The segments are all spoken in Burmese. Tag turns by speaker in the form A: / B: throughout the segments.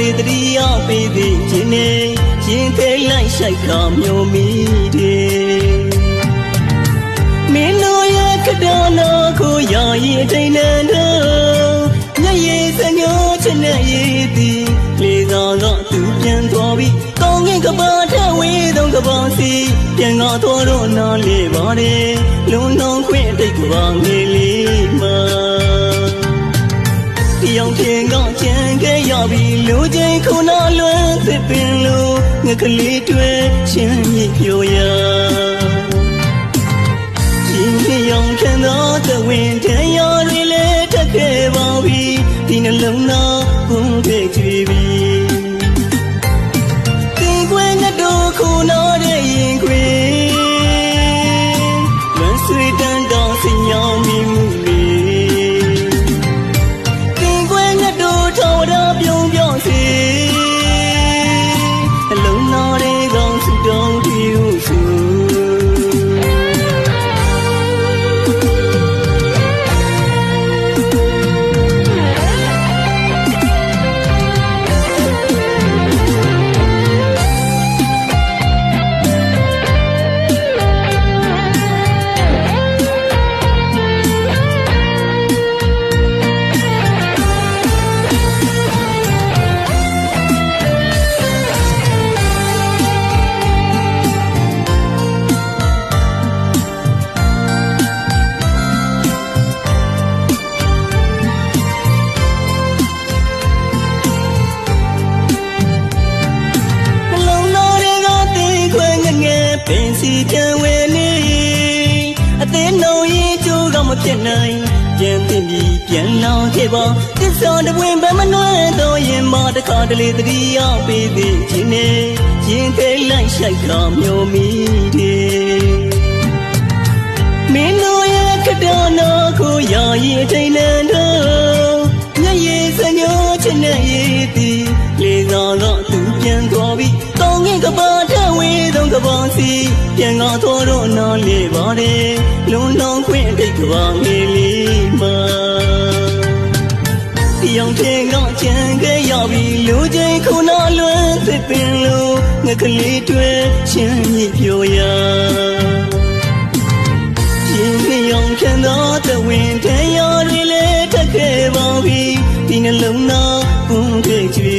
A: လေတတိယပေးသေးခြင်းနဲ့ရင်သေးလိုက်ဆိုင်ကမျိုးမိတယ်မင်းတို့ရဲ့ကတောနာကိုရာရီအတိုင်းနဲ့တော့ညရေစညိုချစ်နဲ့ရည်သည်လေသာကသူပြန်သွားပြီကောင်းကင်ကဘာထဝေးတော့ကဘာစီပြန်ငါတော်တော့နားလေပါတယ်လုံလုံးခွင့်တိတ်ကဘာငေးလေးမှာပြောင်းချင်းကချန်ခဲ့ရ ပြီလူချင်းခုနာလွမ်းသစ်ပင်လိုငကလေးတွေချင်းမြပြောရရှင်ပြရောင်ခံသောသဝင်းတန်ရော်တွေလည်းတက်ခဲ့ပါပြီဒီနှလုံးသား စ္ဆာတပွင့်ပဲမနှွဲတော့ရင်မတခါတလေတတိယပေးသေးခြင်းနဲ့ရင်သေးလိုက်ဆိုင်ကမျိုးမိတယ်မင်းတို့ရဲ့ကတောနာကိုရာရီအတိုင်းနဲ့တော့ညရေစညိုချစ်နဲ့ရည်သည်လေသာကသူပြန်သွားပြီကောင်းကင်ကဘာထဝေးတော့ကဘာစီပြန်ငါတော်တော့နားလေပါတယ်လုံလုံးခွင့်အတိတ်ကဘာငေးလေးမှာ ပြောင်းချင်းကချန်ခဲ့ရပြီလူချင်းခုနာလွမ်းသစ်ပင်လိုငကလေးတွေချင်းမြပြောရရှင်ပြရောင်ခံသောသဝင်းတန်ရော်တွေလည်းတက်ခဲ့ပါပြီဒီနှလုံးသားဘုံခဲ့ကြွေ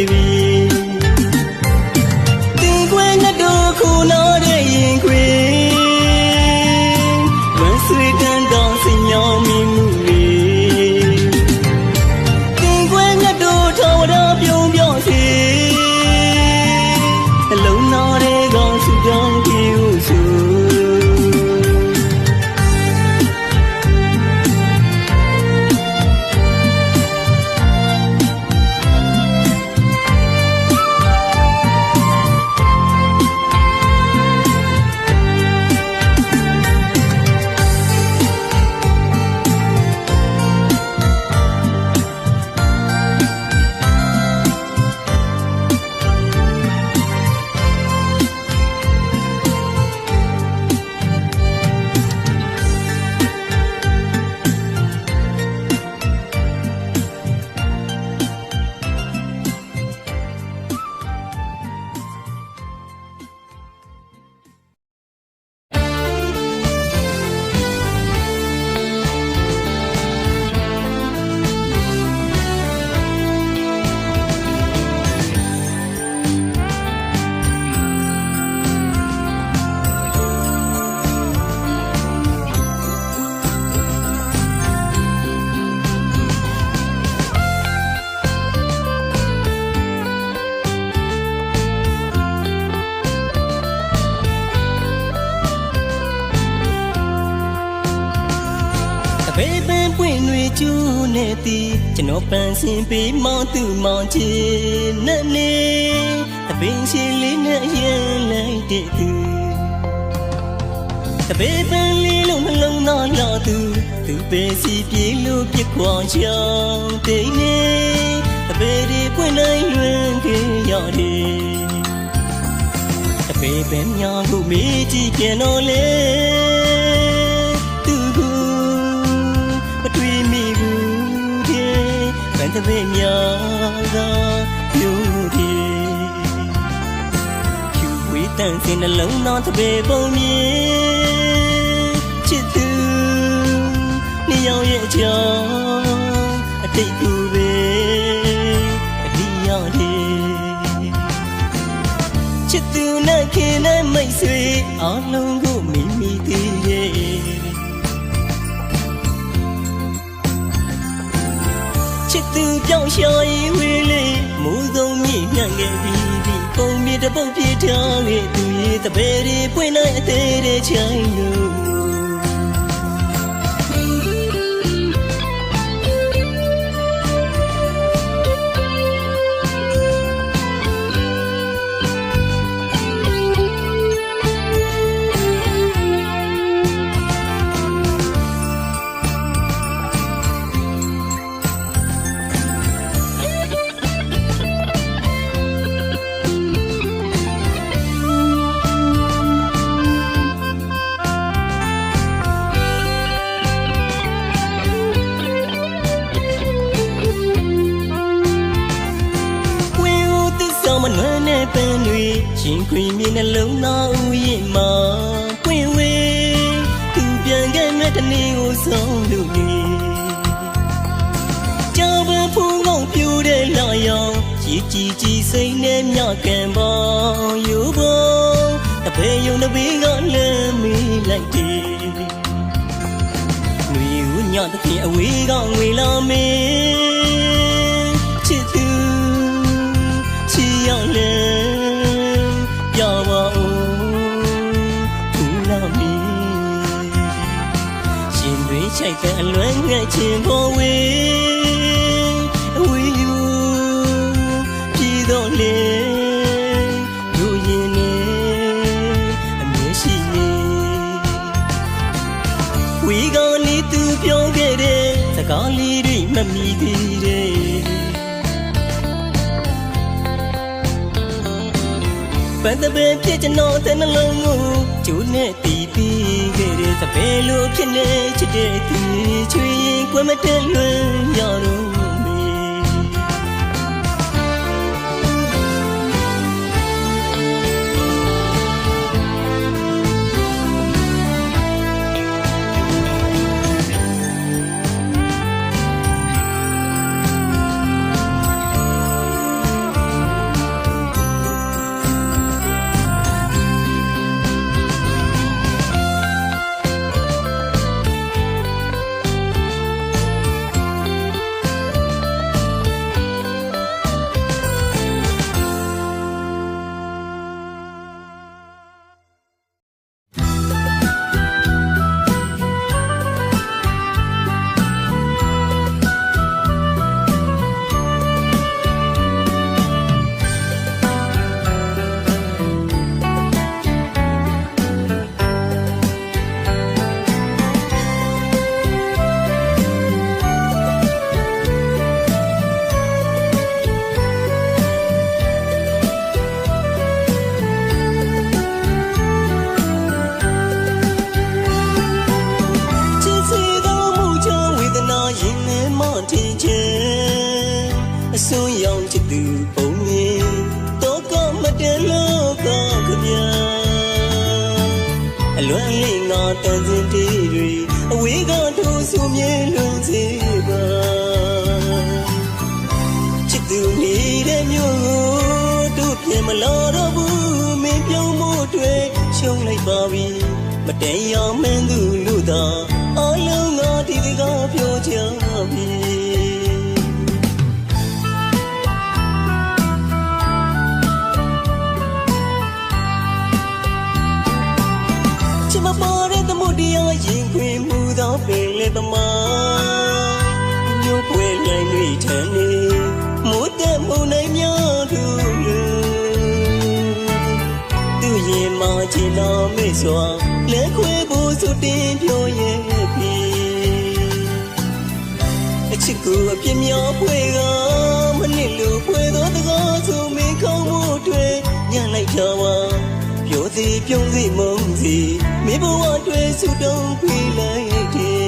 A: တပေပင်ပွင့်တွေကျူးနေသည်ကျွန်တော်ပန်းစင်ပေးမောင်းသူမောင်းချင်နဲ့နေတပင်ရှိလေးနဲ့ရင်လိုက်တဲ့သူတပေပင်လေးလုံးနှလုံးသားလာသူသူပဲစီပြေလို့ပြစ်ခွာချောင်းတိတ်နေတပေဒီပွင့်တိုင်းလွင်ခဲ့ရတယ်တပေပဲများဟုမေးကြည့်ပြန်တော့လေ ဘန်တပည့်များကပြူတယ်ဖြူဝေးတန်စင်နှလုံးသားတပည့်ပုံမြင်ချစ်သူနှစ်ယောက်ရဲ့အကြောင်းအတိတ်ကူပဲအဒီရတယ်ချစ်သူနဲ့ခင်နဲ့မိတ်ဆွေအားလုံး ချစ်သူကြောင့်ရှာရင်ဝေးလေးမူဆုံးမြင့်ညံ့ခဲ့ပြီးဒီပုံမြေတစ်ပုတ်ပြထားခဲ့သူရဲ့တပည့်တွေပွင့်နိုင်အသေးတဲ့ချိုင်းလို့ စိတ်နဲ့မြကံပေါင်းယူပေါ်တပည့်ယုံတပည့်ကလမ်းမေးလိုက်တယ်ငွေဦးညတခင်အဝေးကငွေလာမေးချစ်သူချီရောက်လဲပြပါဦးဘူလာမီရှင်တွေချိုက်တဲ့အလွမ်းငှက်ချင်းပေါ်ဝေးအဝေး ပန်းတပင်ဖြစ်ကျွန်တော်တဲ့နှလုံးကိုကျိုးနဲ့တီးပြီးခဲ့တဲ့တပည့်လိုဖြစ်နေချစ်တဲ့သူချွေရင်ကွယ်မတဲ့လွင်ရတော့ ထဲမှထင်ချင်အစွန်းရောင်ချစ်သူပုံမြင်တော့ကမတန်လို့ကခဗျာအလွမ်းလေးငါတန်စင်တီတွေအဝေးကထိုးဆူမြေလွန်စေပါချစ်သူနေတဲ့မြို့ကိုတို့ပြင်မလာတော့ဘူးမင်းပြုံးမို့တွေ့ရှုံးလိုက်ပါပြီမတန်ရောင်မင်းသူလူသာအလုံးငါဒီတကားပြောချင်ပြီ မျိုးပွဲနိုင်တွေထန်နေမိုးတက်မှုန်နိုင်များသူလူသူရင်မချင်တော်မေ့စွာလက်ခွေဖို့ဆိုတင်ပြောရဲ့ပြီအချစ်ကိုအပြစ်များဖွေကမနစ်လူဖွေသောတကားဆိုမင်းကောင်းမှုတွေညံ့လိုက်ကြပါပြောစီပြုံးစီမုံစီမိဘဝတွေ့စုတုံးခွေလိုက်တယ်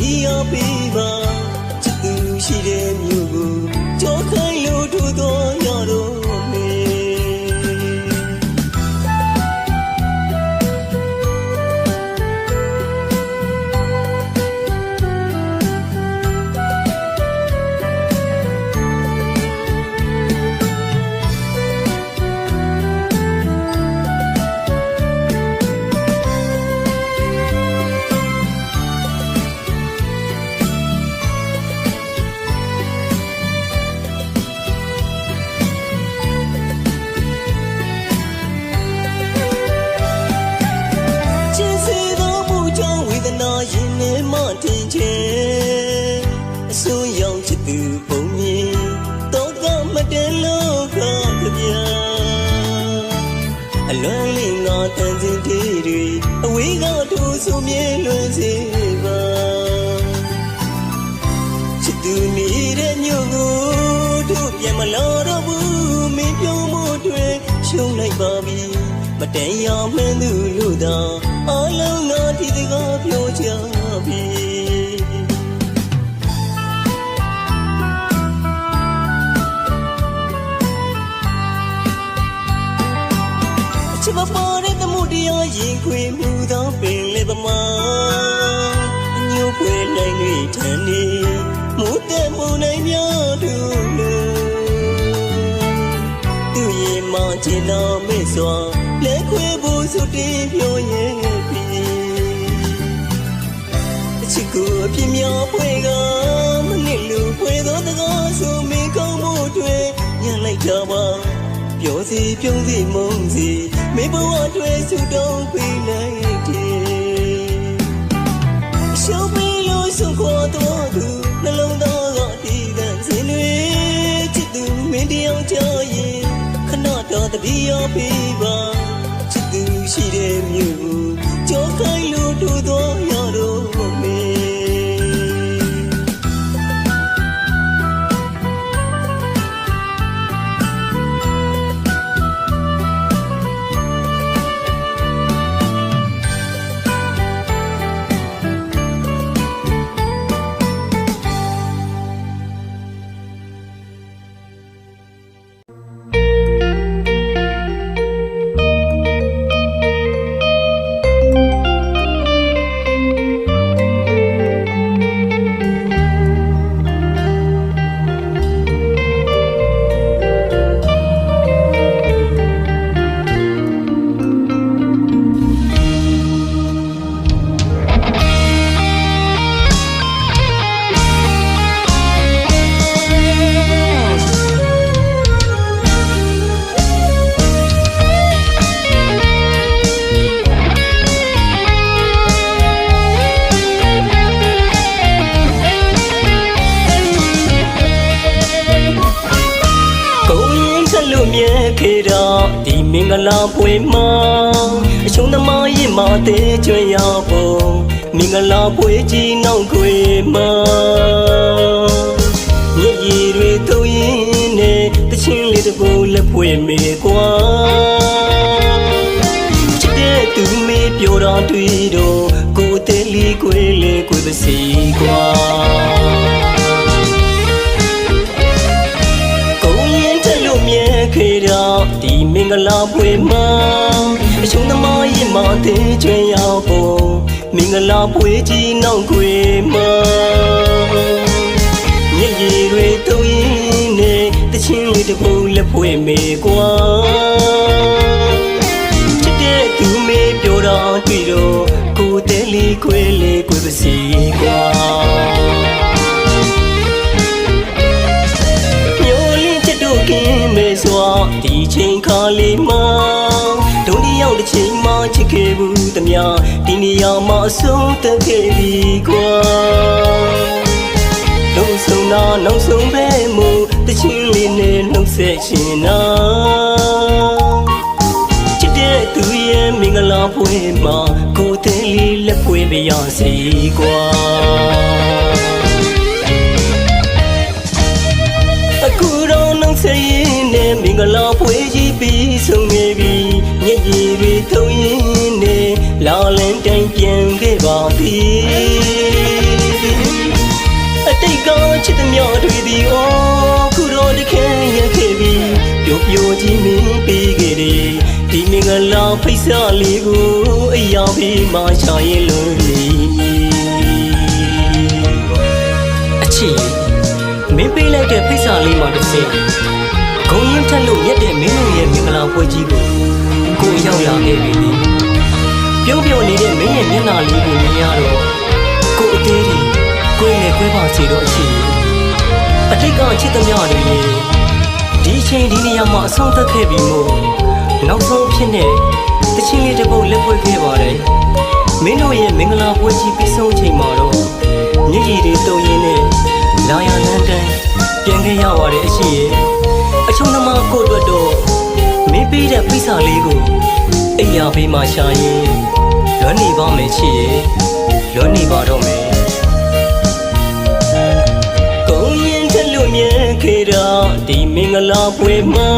A: တော့တတိယပေးပါချစ်သူရှိတဲ့မြို့ အစွန်းရောက်ချစ်သူပုံမြင်တော့ကမတန်လို့ခါကြပြအလွန်လေးငါတန်စင်တေးတွေအဝေးကထိုးဆိုမြဲလွန်စေပါချစ်သူနေတဲ့မြို့ကိုတို့ပြန်မလာတော့ဘူးမင်းပြုံးမှုတွေရှုံးလိုက်ပါပြီမတန်ရမင်းသူလို့သာအလုံးငါဒီတကားပြောချပြီ မပေါ်တဲ့သမှုတရားရင်ခွေမှုသောပင်လေပမာအညို့ဖွယ်နိုင်တွေထန်နေမူတဲ့မုန်နိုင်များတို့လို့သူရင်မောင်ချင်တော်မေ့စွာလက်ခွေဖို့ဆိုတင်ပြောရဲ့ပြီအချစ်ကိုအပြင်းများဖွဲကမနစ်လူဖွဲသောတကားဆိုမင်းကောင်းဖို့တွေညှလိုက်ကြပါ ပြောစီပြုံးစီမုံစီမေဘဝတွေစုတောင်းပေးလိုက်တယ်ရှုံးပြီးလို့ဆုံးခေါ်တော့သူနှလုံးသားကတည်တဲ့စင်တွေချစ်သူမင်းတယောက်ချရင်ခဏတော့တတိယပေးပါချစ်သူရှိတဲ့မြို့ကြောခိုင်းလို့တို့တော့ရ မားရင်မသေးကျွင်ရဖို့မင်္ဂလာပွဲကြီးနောက်ခွေမှာညရည်တွေသုံးရင်နဲ့တချင်းလေးတစ်ပုတ်လက်ဖွေမေကွာချစ်တဲ့သူမေးပြောတော့တွေ့တော့ကိုယ်သေးလေးကိုယ်လေးကိုယ်ပါစီကွာကို မားရင်မသေးချွေရောက်ဖို့မင်္ဂလာပွဲကြီးနောက်ခွေမှာညရည်တွေတုံးရင်နဲ့တချင်းလေးတစ်ပုတ်လက်ဖွေမေကွာချစ်တဲ့သူမေးပြောတော့တွေ့တော့ကိုယ်တဲလေးခွေလေးကိုယ်ပါစီကွာမျောလင်းချက်တို့ကင်းမဲ့စွာဒီချိန်ခါလေးမှာဒုံဒီရောက်တဲ့ ချိန်မှာချစ်ခဲ့ဘူးတမဒီနေရာမှာအဆုံးသတ်ခဲ့ပြီကွာလုံးဆုံးတာနောက်ဆုံးပဲမို့တချင်းလေးနဲ့နှုတ်ဆက်ရှင်နာချစ်တဲ့သူရဲ့မင်္ဂလာပွဲမှာကိုယ်တဲ့လေးလက်ဖွေးပြရစီကွာအခုတော့နှုတ်ဆက်ရင်နဲ့မင်္ဂလာဖွေးကြီးပြီး နဲ့လာလန်းတိုင်းပြန်ခဲ့ပါပြီအတိတ်ကချစ်သမျှတွေဒီအော်ခုတော့တခဲရခဲ့ပြီပျော်ပျော်ကြီးမင်းပြီးခဲ့တယ်ဒီမင်္ဂလာဖိတ်စာလေးကိုအရာပြီးမှရှာရင်လို့နေအချစ်မင်းပေးလိုက်တဲ့ဖိတ်စာလေးမှာတစ်စက်ဂုံရင်ထက်လို့ရက်တဲ့မင်းတို့ရဲ့မင်္ဂလာပွဲကြီးကိုကိုရောက်လာခဲ့ပြီလေ ပြုံးပြုံးနေတဲ့မင်းရဲ့မျက်နှာလေးကိုမြင်ရတော့ကိုအသေးကြီးကိုယ်နဲ့ခွဲပါစီတော့အချစ်အတိတ်ကချစ်သမျှတွေရဲ့ဒီအချိန်ဒီနေရာမှာအဆုံးသတ်ခဲ့ပြီမို့နောက်ဆုံးအဖြစ်နဲ့တချင်းလေးတစ်ပုတ်လက်ဖွဲ့ခဲ့ပါတယ်မင်းတို့ရဲ့မင်္ဂလာပွဲကြီးပြီးဆုံးချိန်မှာတော့မျက်ရည်တွေတုံရင်းနဲ့လာရလန်းတန်းပြန်ခဲ့ရပါတယ်အရှိရဲ့အချုံသမားကိုအတွက်တော့မင်းပေးတဲ့ဖိစာလေးကို အိယာဘေးမှာရှာရင်လွမ်းနေပါမယ်ချစ်ရဲ့လွမ်းနေပါတော့မယ်ကုန်းရင်ထက်လို့မြဲခဲ့တာဒီမင်္ဂလာပွဲမှာ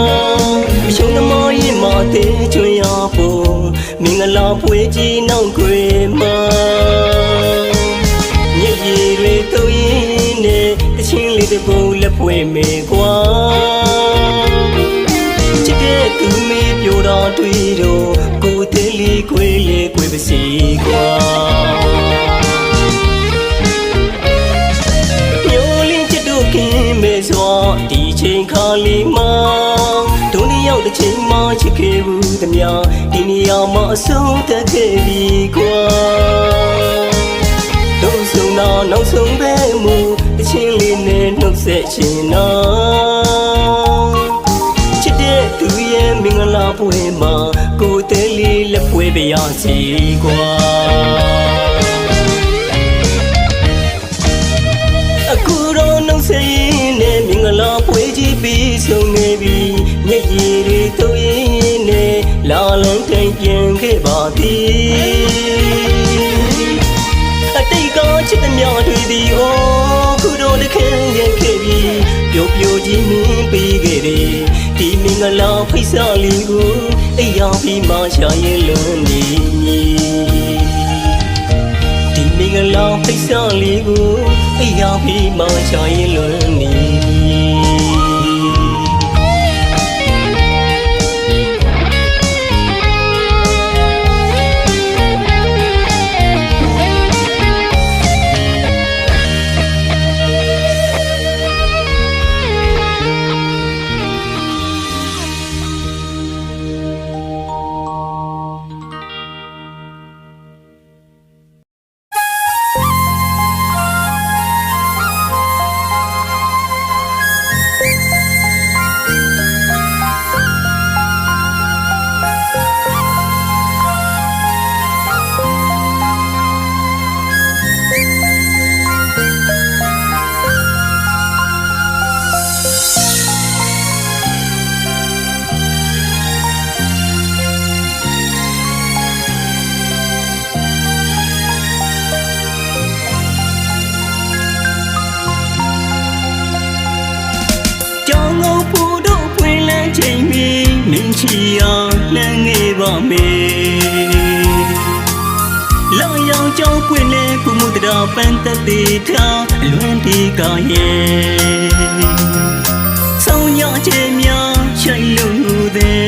A: အရှုံးသမားရင်မာသေးချွင်ရဖို့မင်္ဂလာပွဲကြီးနောက်ခွေမှာညစ်ရည်တွေတုံးရင်နဲ့တချင်းလေးတစ်ပုံလက်ပွဲမေကွာချစ် တဲ့သူမေးပြိုတော်တွေ့တော့ကိုယ်သေးလေးခွေးလေးခွေးပါစီကွာမျိုးလင်းချစ်တို့ကင်းမဲ့စွာဒီချိန်ခါလေးမှာဒုနီရောက်တဲ့ချိန်မှာချစ်ခဲ့ဘူးသမျှဒီနေရာမှာအဆုံးသတ်ခဲ့ပြီကွာတို့ဆုံးတော့နောက်ဆုံးပဲမူတချင်းလေးနဲ့နှုတ်ဆက်ချင်တော့ချစ်တဲ့သူရဲ့ မင်္ဂလာပွဲမှာကိုယ်သေးလေးလက်ပွဲပြရစီကွာအခုတော့နှုတ်ဆက်ရင်းနဲ့မင်္ဂလာပွဲကြီးပြီးဆုံးနေပြီမျက်ရည်တွေတုံးရင်းနဲ့လာလန်းတိုင်းပြန်ခဲ့ပါသည်အတိတ်ကချစ်သမျှတွေဒီအော်ခုတော့တစ်ခဲရခဲ့ပြီပျော်ပျော်ကြီးမင်းပြီးခဲ့တယ်ဒီမင်္ဂ လာဖိတ်စာလေးကိုအိယာပြီးမှရှာရင်လွန်နေဒီမင်္ဂလာဖိတ်စာလေးကိုအိယာပြီးမှချရင်လွန်နေ ပန်းသက်သေးထားအလွန်ဒီကရဲ့ဆောင်ရချေများချိုင်လို့တဲ့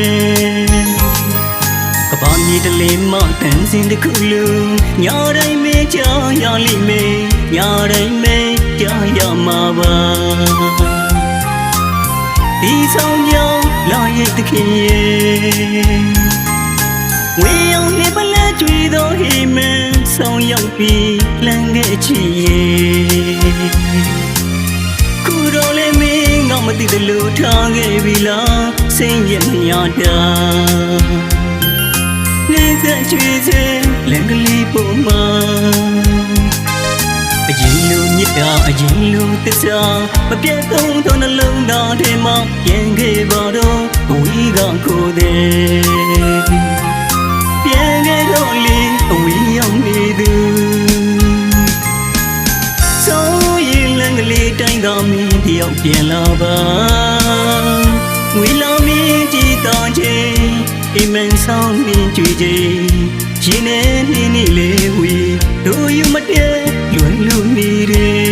A: ကဘာမြေတလေးမတန်စင်တစ်ခုလုံးညာတိုင်းမေးကြရလိမ့်မယ်ညာတိုင်းမေးကြရမှာပါဒီဆောင်ကြောင်းလာရဲ့တခင်ရဲ့ဝေရောက်နေပလဲကြွေသောဟိမန် ဆောင်ရောက်ပြီးလမ်းခဲ့ချီရဲ့ခုတော့လေမင်းငေါမသိတယ်လို့ထားခဲ့ပြီလားစိတ်ရမြာတာနေစချွေစေလမ်းကလေးပေါ်မှာအရင်လိုမြစ်တာအရင်လိုသစ္စာမပြတ်သုံးသောနှလုံးသားထဲမှာပြန်ခဲ့ပါတော့အဝေးကကိုယ်တဲ့ သူစိုးရင်လန်ကလေးတိုင်းသာမင်းတယောက်ပြန်လာပါငွေလောင်မင်းကြည်တော်ချင်းအိမ်မန်ဆောင်မင်းကြွေချင်းရင်နဲ့နေနေလေးဝေတို့ယူမတဲ့လွန်လူမီတယ်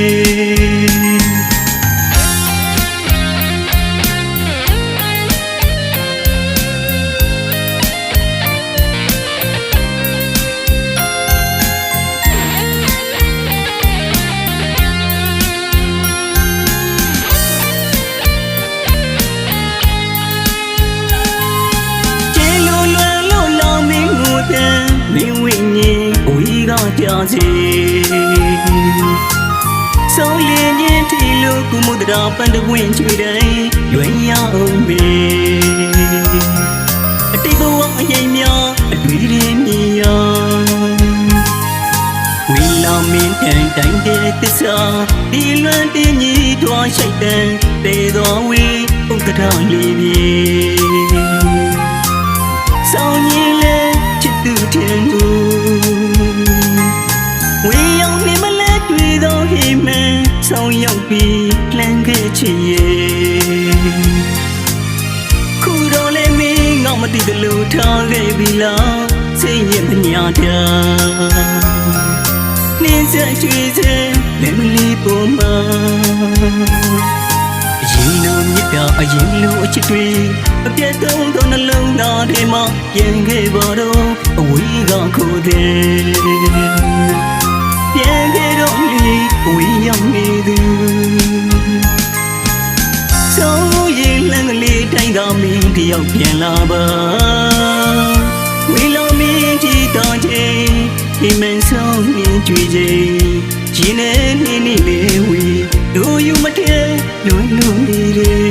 A: ကကြစီဆုံးလင်းချင်းထီလို့ကုမှုတရားပန်တပွင့်ချွေတိုင်းရွယ်ရအောင်မေအတိတ်ဘဝအရင်များအတွေ့ရင်းမြင်ရဝီလောင်မင်းတန်တိုင်းတဲ့သစ္စာဒီလွန်တင်ကြီးထွားရှိတ်တဲ့တေတော်ဝီဥက္ကဋ္ဌလေးပြေ မှာအရင်လိုမြစ်တာအရင်လိုအချစ်တွေအပြတ်သုံးသောနှလုံးသားထဲမှာပြန်ခဲ့ပါတော့အဝေးကခိုးတဲ့ပြန်ခဲ့တော့လေအဝေးရောက်နေသူဆုံးရင်လမ်းကလေးတိုင်းကမင်းတယောက်ပြန်လာပါဝေလုံးမင်းကြည့်တော့ချင်းဒီမန်ဆုံးမြင်ကြွေချင်း ရှင်နေနေနေလေဝီတို့ယူမတဲ့လွန်လွန်နေတယ်